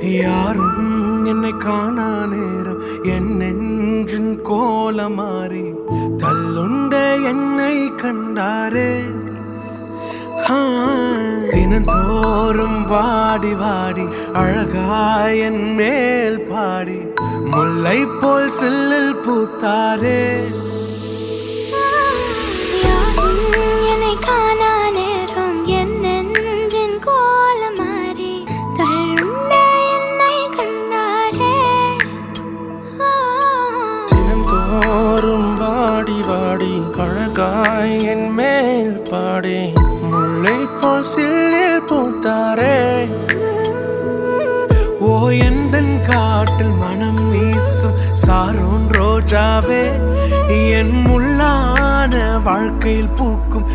யாரும் என்னை காணா நேரம். என் நெஞ்சின் கோலமாறி தள்ளுண்ட என்னை கண்டாரே. தினந்தோறும் வாடி வாடி அழகாய் என் மேல் பாடி முல்லை போல் சில்லில் பூத்தாரே. அழகாய் என் மேல் பாடி. முல்லை போல் சில்லில் பூத்தாரே. ஓ எந்தன் காட்டில் மனம் வீசும் சாரோன் ரோஜாவே? என் முள்ளான வாழ்க்கையில் பூக்கும்